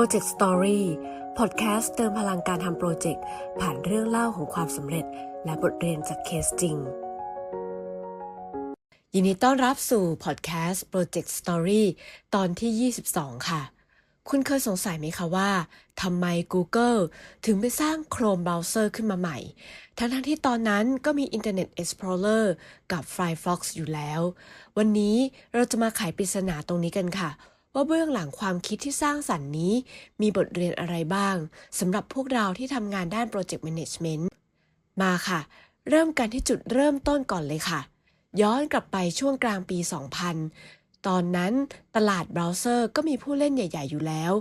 Project Story พอดแคสต์เติมพลังการทำโปรเจกต์ผ่านเรื่องเล่าของความสำเร็จ และบทเรียนจากเคสจริง ยินดีต้อนรับสู่พอดแคสต์ Project Story ตอนที่ 22 ค่ะ คุณเคยสงสัยไหมคะว่าทำไม Google ถึงไปสร้าง Chrome Browser ขึ้นมาใหม่ ทั้งๆที่ตอนนั้นก็มี Internet Explorer กับ Firefox อยู่แล้ว วันนี้เราจะมาไขปริศนาตรงนี้กันค่ะ ว่าเบื้องหลังความคิดที่สร้างสรรค์นี้ มีบทเรียนอะไรบ้างสำหรับพวกเราที่ทำงานด้าน Project Management มาค่ะ เริ่มกันที่จุดเริ่มต้นก่อนเลยค่ะ ย้อนกลับไปช่วงกลางปี 2000 ตอนนั้นตลาดเบราว์เซอร์ก็มีผู้เล่นใหญ่ ๆ อยู่แล้ว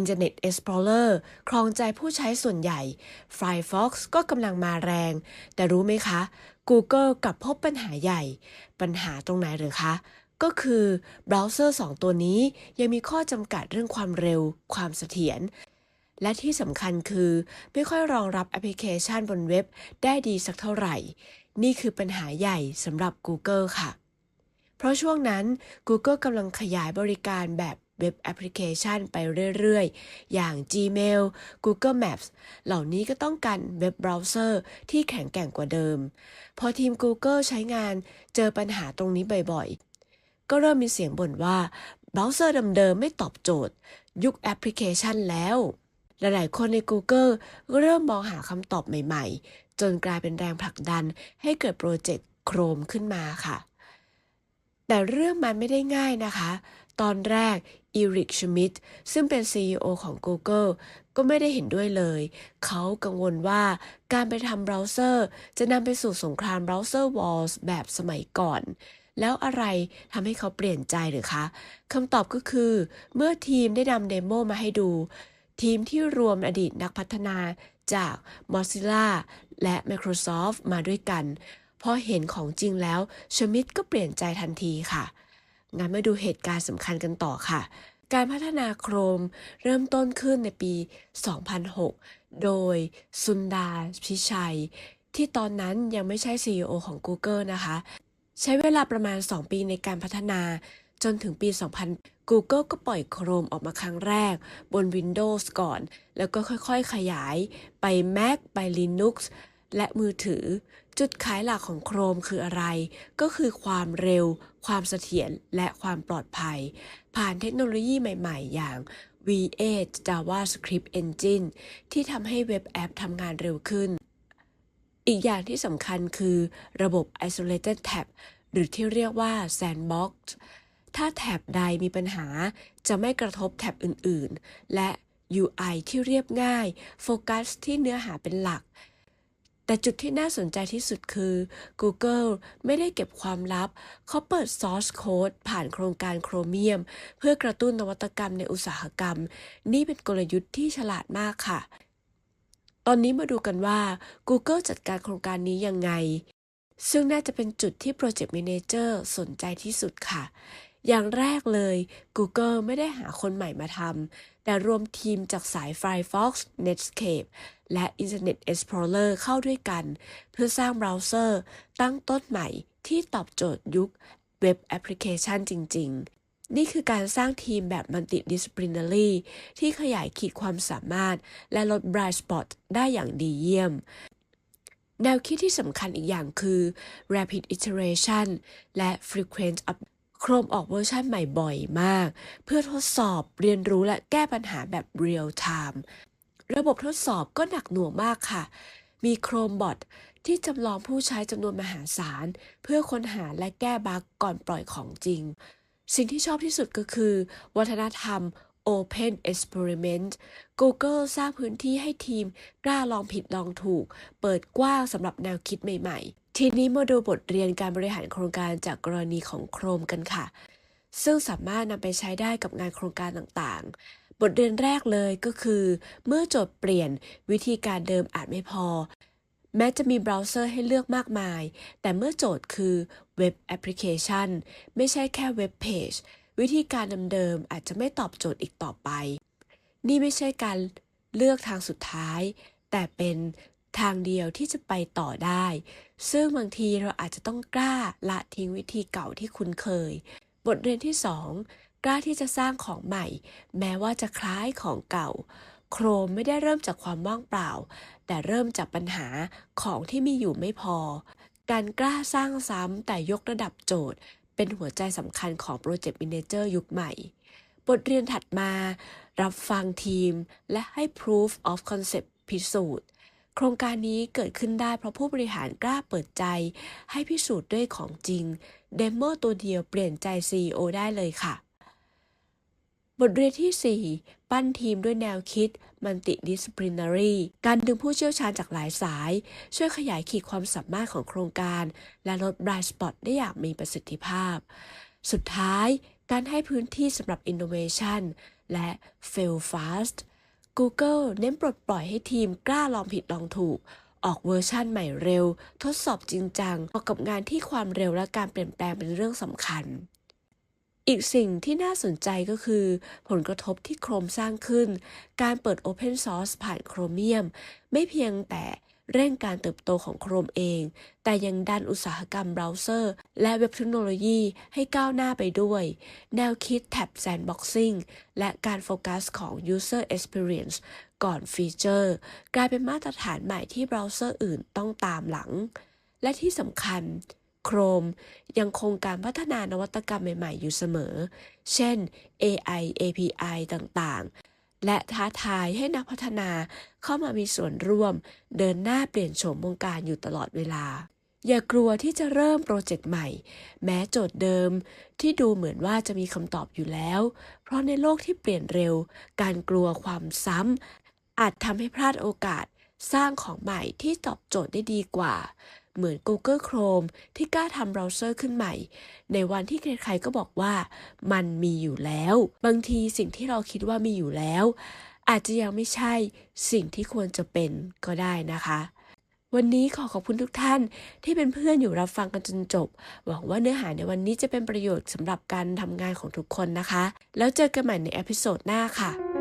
Internet Explorer ครองใจผู้ใช้ส่วนใหญ่ Firefox ก็กำลังมาแรง แต่รู้ไหมคะ Google กลับพบปัญหาใหญ่ ปัญหาตรงไหนหรือคะ ก็คือเบราว์เซอร์ 2 ตัวนี้ยังมีข้อจำกัดเรื่องความเร็ว ความเสถียร และที่สำคัญคือไม่ค่อยรองรับแอปพลิเคชันบนเว็บได้ดีสักเท่าไหร่ นี่คือปัญหาใหญ่สำหรับ Google ค่ะ เพราะช่วงนั้น Google กำลังขยายบริการแบบเว็บแอปพลิเคชันไปเรื่อย ๆ อย่าง Gmail Google Maps เหล่านี้ก็ต้องการเว็บเบราว์เซอร์ที่แข็งแกร่งกว่าเดิม พอทีม Google ใช้งานเจอปัญหาตรงนี้บ่อยๆ ก็เริ่มมีเสียงบ่นว่าเบราว์เซอร์เดิมๆไม่ตอบโจทย์ ยุคแอปพลิเคชันแล้วหลายๆคนใน Google ก็เริ่มมองหาคำตอบใหม่ๆ จนกลายเป็นแรงผลักดันให้เกิดโปรเจกต์ Chrome ขึ้นมาค่ะ แต่เรื่องมันไม่ได้ง่ายนะคะ ตอนแรกอีริกชมิดซึ่งเป็น CEO ของ Google ก็ไม่ได้เห็นด้วยเลย เขากังวลว่าการไปทำเบราว์เซอร์ จะนำไปสู่สงครามเบราว์เซอร์วอลส์แบบสมัยก่อน แล้วอะไรทำให้เขาเปลี่ยนใจหรือคะคำตอบก็คือ เมื่อทีมได้นำเดโมมาให้ดู ทีมที่รวมอดีตนักพัฒนาจาก Mozilla และ Microsoft มาด้วยกันพอเห็นของจริงแล้วชมิดก็เปลี่ยนใจทันทีค่ะงั้นมาดูเหตุการณ์สำคัญกันต่อค่ะ การพัฒนาโครมเริ่มต้นขึ้นในปี 2006 โดยซุนดาพิชัย ที่ตอนนั้นยังไม่ใช่ CEO ของ Google นะคะ ใช้เวลาประมาณ 2 ปีในการพัฒนาจนถึงปี 2000 Google ก็ปล่อย Chrome ออกมาครั้งแรก บน Windows ก่อน แล้วก็ค่อยๆ ขยายไป Mac ไป Linux และมือถือ จุดขายหลักของ Chrome คืออะไร ก็คือความเร็ว ความเสถียร และความปลอดภัย ผ่านเทคโนโลยีใหม่ๆ อย่าง V8 JavaScript Engine ที่ทำให้เว็บแอปทำงานเร็วขึ้น อีกอย่างที่สำคัญคือระบบ Isolated Tab หรือที่เรียกว่า Sandbox ถ้าแท็บใดมีปัญหาจะไม่กระทบแท็บอื่นๆ และ UI ที่เรียบง่าย โฟกัสที่เนื้อหาเป็นหลัก แต่จุดที่น่าสนใจที่สุดคือ Google ไม่ได้เก็บความลับ เขาเปิด Source Code ผ่านโครงการ Chromium เพื่อกระตุ้นนวัตกรรมในอุตสาหกรรม นี่เป็นกลยุทธ์ที่ฉลาดมากค่ะ ตอนนี้มาดูกันว่า Google จัดการโครงการนี้ยังไง ซึ่งน่าจะเป็นจุดที่ Project Manager สนใจที่สุดค่ะ อย่างแรกเลย Google ไม่ได้หาคนใหม่มาทำ แต่รวมทีมจากสาย Firefox, Netscape และ Internet Explorer เข้าด้วยกัน เพื่อสร้างเบราว์เซอร์ ตั้งต้นใหม่ที่ตอบโจทย์ยุคเว็บแอปพลิเคชันจริง ๆ นี่คือการสร้างทีมแบบ multidisciplinary ที่ขยายขีดความสามารถ และลด blind spot ได้อย่างดีเยี่ยม แนวคิดที่สำคัญอีกอย่างคือ rapid iteration และ frequent up โครมออกเวอร์ชันใหม่บ่อยมาก เพื่อทดสอบเรียนรู้และแก้ปัญหาแบบ real time ระบบทดสอบก็หนักหน่วงมากค่ะ มี Chrome Bot ที่จำลองผู้ใช้จำนวนมหาศาล เพื่อค้นหาและแก้บั๊กก่อนปล่อยของจริง สิ่งที่ชอบที่สุดก็คือ วัฒนธรรม Open Experiment Google สร้างพื้นที่ให้ทีมกล้าลองผิดลองถูก เปิดกว้างสำหรับแนวคิดใหม่ๆ ทีนี้มาดูบทเรียนการบริหารโครงการจากกรณีของ Chrome กันค่ะ ซึ่งสามารถนำไปใช้ได้กับงานโครงการต่างๆ บทเรียนแรกเลยก็คือ เมื่อโจทย์เปลี่ยนวิธีการเดิมอาจไม่พอ แม้จะมีเบราว์เซอร์ให้เลือกมากมาย แต่เมื่อโจทย์คือเว็บแอปพลิเคชันไม่ใช่แค่เว็บเพจวิธีการเดิมๆอาจจะไม่ตอบโจทย์อีกต่อไป นี่ไม่ใช่การเลือกทางสุดท้าย แต่เป็นทางเดียวที่จะไปต่อได้ ซึ่งบางทีเราอาจจะต้องกล้าละทิ้งวิธีเก่าที่คุ้นเคย บทเรียนที่ 2 กล้าที่จะสร้างของใหม่ แม้ว่าจะคล้ายของเก่า โครมไม่ได้เริ่มจากความว่างเปล่า แต่เริ่มจากปัญหาของที่มีอยู่ไม่พอ การกล้าสร้างซ้ำแต่ยกระดับโจทย์ เป็นหัวใจสำคัญของโปรเจกต์ a ิ a เจอร์ยุคใหม่ บทเรียนถัดมา รับฟังทีม และให้ proof of concept พิสูจน์โครงการนี้เกิดขึ้นได้เพราะผู้บริหารกล้าเปิดใจ ให้พิสูจน์ด้วยของจริง เดโมตัวเดียวเปลี่ยนใจ CEO ได้เลยค่ะ บทเรียนที่ 4 ปั้นทีมด้วยแนวคิด multidisciplinary การดึงผู้เชี่ยวชาญจากหลายสาย ช่วยขยายขีดความสามารถของโครงการ และลด blind spot ได้อย่างมีประสิทธิภาพ สุดท้าย การให้พื้นที่สำหรับ innovation และ fail fast Google เน้นปลดปล่อยให้ทีมกล้าลองผิดลองถูก ออกเวอร์ชั่นใหม่เร็ว ทดสอบจริงจังประกอบงานที่ความเร็วและการเปลี่ยนแปลงเป็นเรื่องสำคัญ อีกสิ่งที่น่าสนใจก็คือ ผลกระทบที่โครมสร้างขึ้น การเปิด Open Source ผ่านโครเมียม ไม่เพียงแต่เร่งการเติบโตของโครมเอง แต่ยังดันอุตสาหกรรมเบราว์เซอร์ และเว็บเทคโนโลยีให้ก้าวหน้าไปด้วย แนวคิดแท็บ Sandboxing และการโฟกัสของ User Experience ก่อนฟีเจอร์ กลายเป็นมาตรฐานใหม่ที่เบราว์เซอร์อื่นต้องตามหลัง และที่สำคัญ Chrome ยังคงการพัฒนานวัตกรรมใหม่ ๆ อยู่เสมอ เช่น AI API ต่างๆ และท้าทายให้นักพัฒนาเข้ามามีส่วนร่วม เดินหน้าเปลี่ยนโฉมวงการอยู่ตลอดเวลา อย่ากลัวที่จะเริ่มโปรเจกต์ใหม่ แม้โจทย์เดิม ที่ดูเหมือนว่าจะมีคำตอบอยู่แล้ว เพราะในโลกที่เปลี่ยนเร็ว การกลัวความซ้ำอาจทำให้พลาดโอกาสสร้างของใหม่ที่ตอบโจทย์ได้ดีกว่า เหมือน Google Chrome ที่กล้าทำเบราว์เซอร์ขึ้นใหม่ ในวันที่ใครๆก็บอกว่ามันมีอยู่แล้ว บางทีสิ่งที่เราคิดว่ามีอยู่แล้ว อาจจะยังไม่ใช่สิ่งที่ควรจะเป็นก็ได้นะคะวันนี้ขอขอบคุณทุกท่านที่เป็นเพื่อนอยู่รับฟังกันจนจบ หวังว่าเนื้อหาในวันนี้จะเป็นประโยชน์สำหรับการทำงานของทุกคนนะคะ แล้วเจอกันใหม่ในเอพิโซดหน้าค่ะ